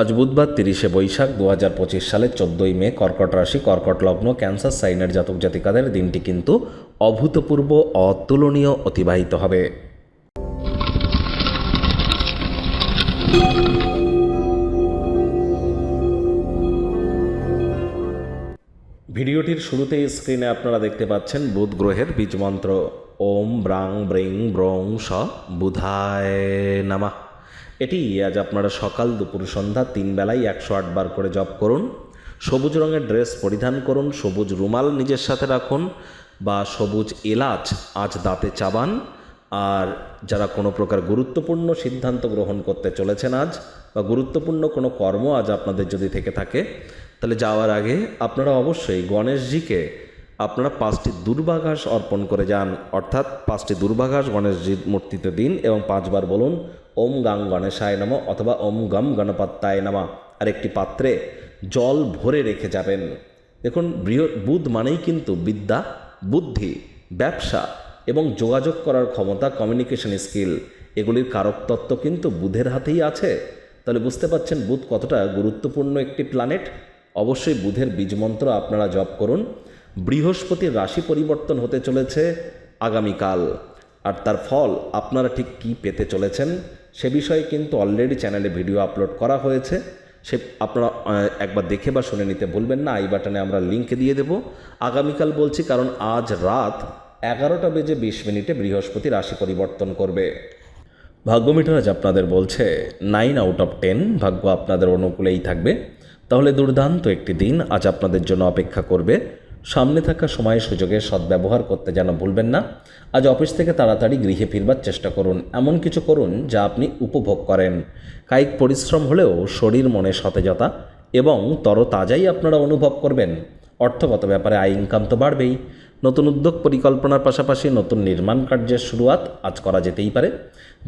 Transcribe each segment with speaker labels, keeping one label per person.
Speaker 1: আজ বুধবার তিরিশে বৈশাখ দু হাজার পঁচিশ সালের চোদ্দোই মে কর্কট রাশি, কর্কট লগ্ন, ক্যান্সার, সাইনের জাতক জাতিকাদের দিনটি কিন্তু অভূতপূর্ব, অতুলনীয় অতিবাহিত হবে। ভিডিওটির শুরুতেই স্ক্রিনে আপনারা দেখতে পাচ্ছেন বুধ গ্রহের বীজমন্ত্র ওম ব্রাং ব্রিং ব্রং স বুধায় নামা। এটি আজ আপনারা সকাল দুপুর সন্ধ্যা তিন বেলায় একশো বার করে জপ করুন। সবুজ রঙের ড্রেস পরিধান করুন, সবুজ রুমাল নিজের সাথে রাখুন বা সবুজ এলাচ আজ দাঁতে চাবান। আর যারা কোনো প্রকার গুরুত্বপূর্ণ সিদ্ধান্ত গ্রহণ করতে চলেছেন আজ বা গুরুত্বপূর্ণ কোনো কর্ম আজ আপনাদের যদি থেকে থাকে, তাহলে যাওয়ার আগে আপনারা অবশ্যই গণেশজিকে আপনারা পাঁচটি দুর্বাঘাস অর্পণ করে যান। অর্থাৎ পাঁচটি দুর্বাঘাস গণেশজির মূর্তিতে দিন এবং পাঁচবার বলুন, ওম গাং গণেশায় নম অথবা ওম গম গণপত্তায় নামা। আর একটি পাত্রে জল ভরে রেখে যাবেন। দেখুন, বৃহৎ বুধ মানেই কিন্তু বিদ্যা, বুদ্ধি, ব্যবসা এবং যোগাযোগ করার ক্ষমতা কমিউনিকেশন স্কিল এগুলির কারকতত্ত্ব কিন্তু বুধের হাতেই আছে। তাহলে বুঝতে পাচ্ছেন বুধ কতটা গুরুত্বপূর্ণ একটি প্ল্যানেট অবশ্যই বুধের বীজমন্ত্র আপনারা জপ করুন। বৃহস্পতির রাশি পরিবর্তন হতে চলেছে আগামীকাল। আর তার ফল আপনারা ঠিক কী পেতে চলেছেন সে বিষয়ে কিন্তু অলরেডি চ্যানেলে ভিডিও আপলোড করা হয়েছে। সে আপনারা একবার দেখে বা শুনে নিতে ভুলবেন না আই বাটনে আমরা লিঙ্ক দিয়ে দেব। আগামীকাল বলছি কারণ আজ রাত এগারোটা বেজে বিশ মিনিটে বৃহস্পতি রাশি পরিবর্তন করবে। ভাগ্যমিটার আজ আপনাদের বলছে নাইন আউট অফ টেন ভাগ্য আপনাদের অনুকূলেই থাকবে। তাহলে দুর্দান্ত একটি দিন আজ আপনাদের জন্য অপেক্ষা করবে। সামনে থাকা সময় সুযোগের সদ্ব্যবহার করতে যেন ভুলবেন না। আজ অফিস থেকে তাড়াতাড়ি গৃহে ফিরবার চেষ্টা করুন। এমন কিছু করুন যা আপনি উপভোগ করেন। কায়িক পরিশ্রম হলেও শরীর, মনে সতেজতা এবং তরতাজাই আপনারা অনুভব করবেন। অর্থগত ব্যাপারে আয় ইনকাম তো বাড়বেই। নতুন উদ্যোগ পরিকল্পনার পাশাপাশি নতুন নির্মাণ কার্যের শুরুয়াত আজ করা যেতেই পারে।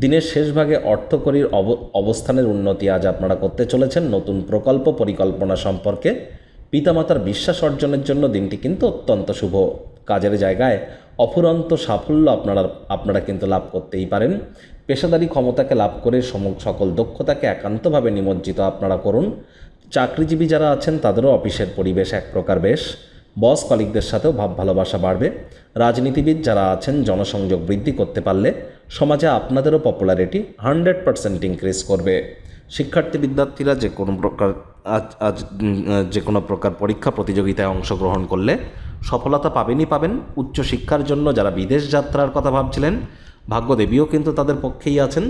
Speaker 1: দিনের শেষ ভাগে অর্থকরীর অব- অবস্থানের উন্নতি আজ আপনারা করতে চলেছেন নতুন প্রকল্প পরিকল্পনা সম্পর্কে। পিতামাতার বিশ্বাস অর্জনের জন্য দিনটি কিন্তু অত্যন্ত শুভ। কাজের জায়গায় অফুরন্ত সাফল্য আপনারা আপনারা কিন্তু লাভ করতেই পারেন। পেশাদারি ক্ষমতাকে লাভ করে সকল দক্ষতাকে একান্তভাবে নিমজ্জিত আপনারা করুন। চাকরিজীবী যারা আছেন, তাদেরও অফিসের পরিবেশ এক প্রকার বেশ। বস কলিকদের সাথেও ভাব ভালোবাসা বাড়বে। রাজনীতিবিদ যারা আছেন, জনসংযোগ বৃদ্ধি করতে পারলে সমাজে আপনাদেরও পপুলারিটি হান্ড্রেড পারসেন্ট ইনক্রিজ করবে। শিক্ষার্থী, বিদ্যার্থীরা যে কোনো প্রকার আজ আজ যে কোনো প্রকার পরীক্ষা প্রতিযোগিতায় অংশগ্রহণ করলে সফলতা পাবেনই পাবেন। উচ্চশিক্ষার জন্য যারা বিদেশ যাত্রার কথা ভাবছিলেন, ভাগ্যদেবীও কিন্তু তাদের পক্ষেই আছেন।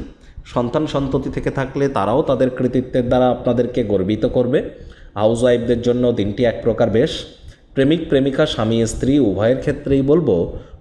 Speaker 1: সন্তান সন্ততি থেকে থাকলে তারাও তাদের কৃতিত্বের দ্বারা আপনাদেরকে গর্বিত করবে। হাউস ওয়াইফদের জন্য দিনটি এক প্রকার বেশ। প্রেমিক, প্রেমিকা, স্বামী, স্ত্রী, উভয়ের ক্ষেত্রেই বলব